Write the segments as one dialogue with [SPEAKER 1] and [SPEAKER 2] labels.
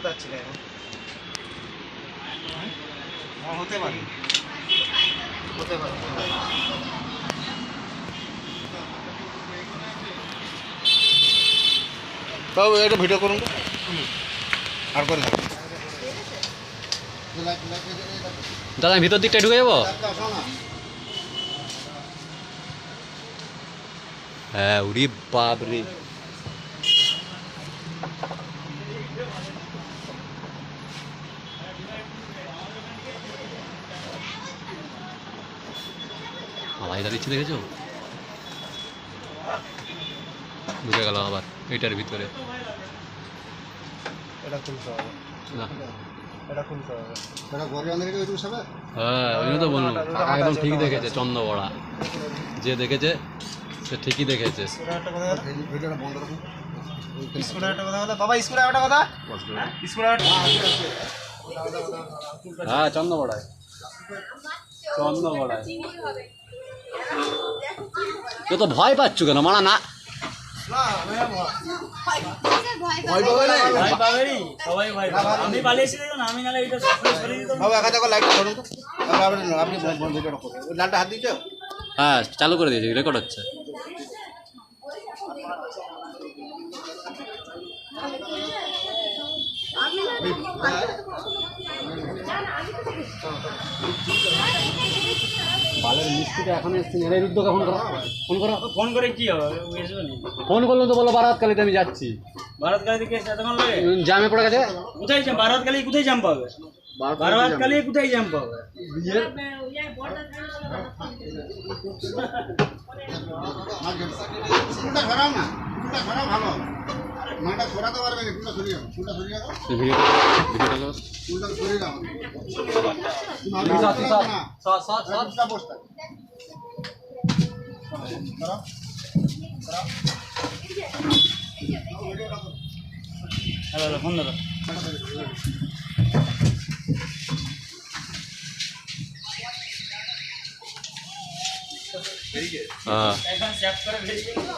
[SPEAKER 1] বলতে পারছি না এখন হ্যাঁ হতে পারে হতে পারে।
[SPEAKER 2] তাও একটা ভিডিও করুন আর করে
[SPEAKER 3] দাদা ভিতর দিকটা ঢুকে যাব? হ্যাঁ উড়ি বাপ রে হাওয়াই দাঁড়িয়েছে দেখেছ? বুঝে গেল আবার এটার ভিতরে।
[SPEAKER 1] এটা খুলতে হবে।
[SPEAKER 3] না।
[SPEAKER 1] এটা খুলতে হবে।
[SPEAKER 3] হ্যাঁ ওই তো বললাম কাকা একদম ঠিক দেখেছে চন্দ্রবড়া। যে দেখেছে সে ঠিকই দেখেছে। হ্যাঁ চন্দ্রবড়ায়। চন্দ্রবড়ায় তো তো ভয় পাচ্ছ কেন? মারা না।
[SPEAKER 4] আমি আমি
[SPEAKER 3] হ্যাঁ চালু করে দিয়েছি রেকর্ড হচ্ছে। বালের মিস্ত্রিটা এখন এসছেন এর উদ্যোগ ফোন করো ফোন করো
[SPEAKER 4] ফোন করে কি হবে?
[SPEAKER 3] ফোন করল তো বলো বারাতকালিতে আমি যাচ্ছি।
[SPEAKER 4] ভারত কালী থেকে এতক্ষণ লাগে
[SPEAKER 3] জামে পড়ে গেছে।
[SPEAKER 4] কোথায় জাম ভারত কালী কোথায় জাম পাবে? ভারত কালী কোথায় জাম পাবে?
[SPEAKER 2] না ভালো। মাটা সরাতে পারবে না চুলটা সরিয়ে যাও চুলটা সরিয়ে যাও
[SPEAKER 3] ভিডিও ভিডিওটা
[SPEAKER 2] চুলটা সরিয়ে যাও চুলটা বসতে
[SPEAKER 4] হ্যালো হ্যালো ফোন ধরো
[SPEAKER 3] হ্যাঁ
[SPEAKER 4] এখন চেক করে বেরিয়ে গেল।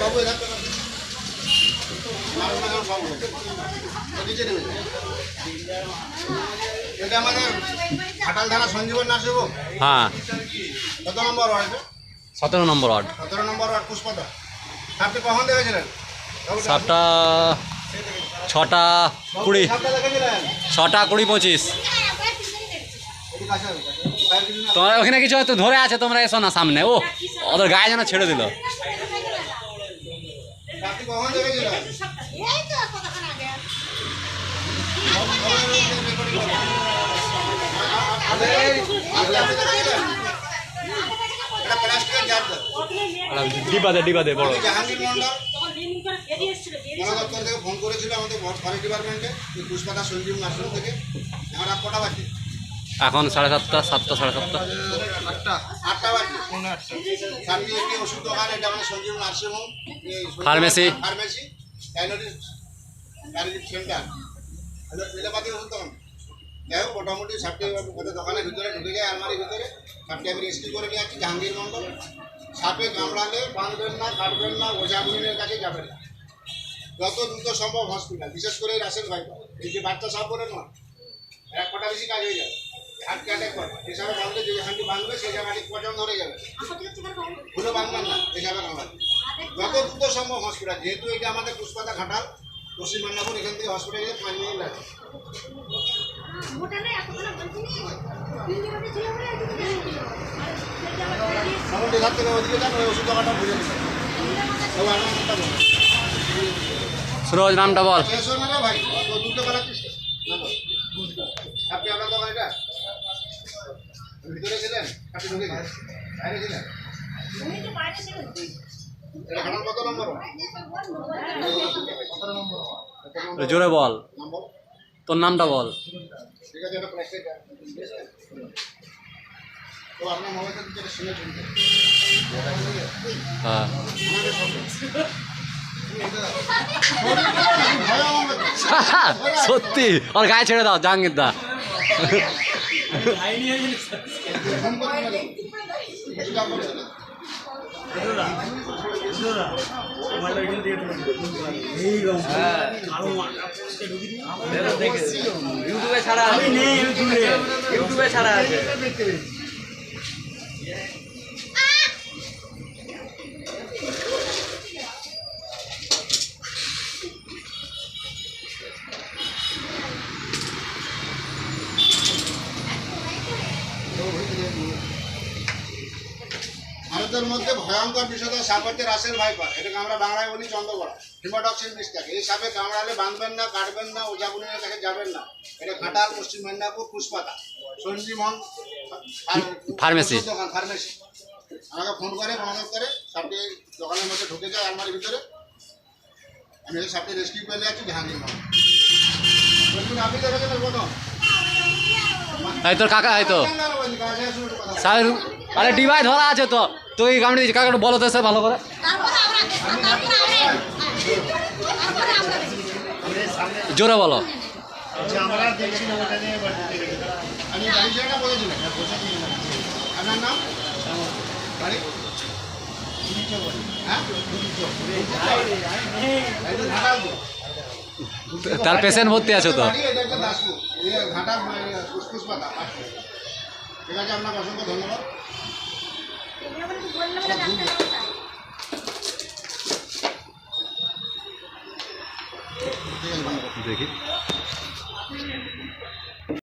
[SPEAKER 2] বাবু এরা। এটা আমাদের ঘাটাল থানা সঞ্জীবন
[SPEAKER 3] হ্যাঁ।
[SPEAKER 2] কত নম্বর ওয়ার্ড
[SPEAKER 3] সতেরো নম্বর ওয়ার্ড।
[SPEAKER 2] সতেরো নম্বর ওয়ার্ড পুষ্পদা। আপনি কখন দেখেছিলেন?
[SPEAKER 3] সাতটা ছটা কুড়ি ছটা কুড়ি পঁচিশ। তোমার ওখানে কিছু হয়তো ধরে আছে তোমরা এসো না সামনে। ও ওদের গায়ে যেন ছেড়ে দিল। ডিবাদে ডিবাদে বড়।
[SPEAKER 2] ফোন করেছিল আমাদের ফরেস্ট ডিপার্টমেন্টে এই পুষ্পাদা সঞ্জীব নার্সিং থেকে। আমার কটা বাকি
[SPEAKER 3] এখন সাড়ে সাতটা সাতটা সাড়ে সাতটা।
[SPEAKER 2] মানে ফার্মেসি হোক মোটামুটি দোকানের ভিতরে ঢুকে যায় আলমারির ভিতরে। সাতটি আমি রেস্কিউ করে নিয়ে আসছি জাহাঙ্গীর মন্ডল সাপে কামড়ালে বাঁধবেন না কাটবেন না ওঝাগুলিনের কাছে যাবেন না। যত দ্রুত সম্ভব হসপিটাল বিশেষ করে এই রাসেল ভাই এই যে বাচ্চা সাপ বলে না এক কটা বেশি কাজ হয়ে যাবে হিসাবে বাঁধলে যে যেখানটি বাঁধবে সেই জায়গাটি পচন ধরে যাবে। ভুলে বাঁধবেন না হিসাবে যত দ্রুত সম্ভব হসপিটাল যেহেতু এটা আমাদের পুষ্পাতা ঘাটাল পশ্চিম মেদিনীপুর এখান থেকে হসপিটালে পাঁচ মিনিট লাগে। মোটামুটি থেকে ওদিকে যান ওই ওষুধ দোকানটা বুঝে দিবেন তবে আমার নামটা বলুন।
[SPEAKER 3] সুরজ নামটা বল।
[SPEAKER 2] ভাই। বাইরে এটা কত নম্বর কত নম্বর
[SPEAKER 3] জোরে বল। তোর নামটা বল।
[SPEAKER 2] ঠিক আছে এটা প্লাস্টিক তো আপনার মোবাইলটা দিতে শুনে চলতে
[SPEAKER 3] হ্যাঁ। সত্যি ওর গায়ে ছেড়ে দাও জাহাঙ্গীর দা
[SPEAKER 5] ইউটিউবে ছাড়া আছে। ইউটিউবে ছাড়া আছে।
[SPEAKER 2] ভারতের মধ্যে ভয়ঙ্কর বিষয় সাপ হচ্ছে রাসেল ভাইপার। এটাকে আমরা বাংলায় বলি চন্দ্রকড়া হিমাটক্সিন বিষ থাকে। এই সাপে কামড়ালে বাঁধবেন না কাটবেন না ওঝাগুনের কাছে যাবেন না। এটা ঘাটাল পশ্চিম মেদিনীপুর পুষ্পাতা। সঞ্জীবন
[SPEAKER 3] ফার্মেসি।
[SPEAKER 2] দোকান ফার্মেসি। আমাকে ফোন করে মনোযোগ করে সাপটি দোকানের মধ্যে ঢুকে যায় আলমারির ভিতরে। আমি এই সাপটি রেস্কিউ করে আছি জাহাঙ্গীর মহল আপনি দেখেছেন প্রথম?
[SPEAKER 3] এই তোর কাকা এই স্যার আরে ডিভাই ধরা আছে তো। তুই কামড়ে দিচ্ছি কাকাটা বলো তো স্যার ভালো করে। জোরে বলো। তার পেশেন্ট ভর্তি আছে তো।
[SPEAKER 2] ঠিক আছে আপনাকে ধন্যবাদ।
[SPEAKER 3] দেখি।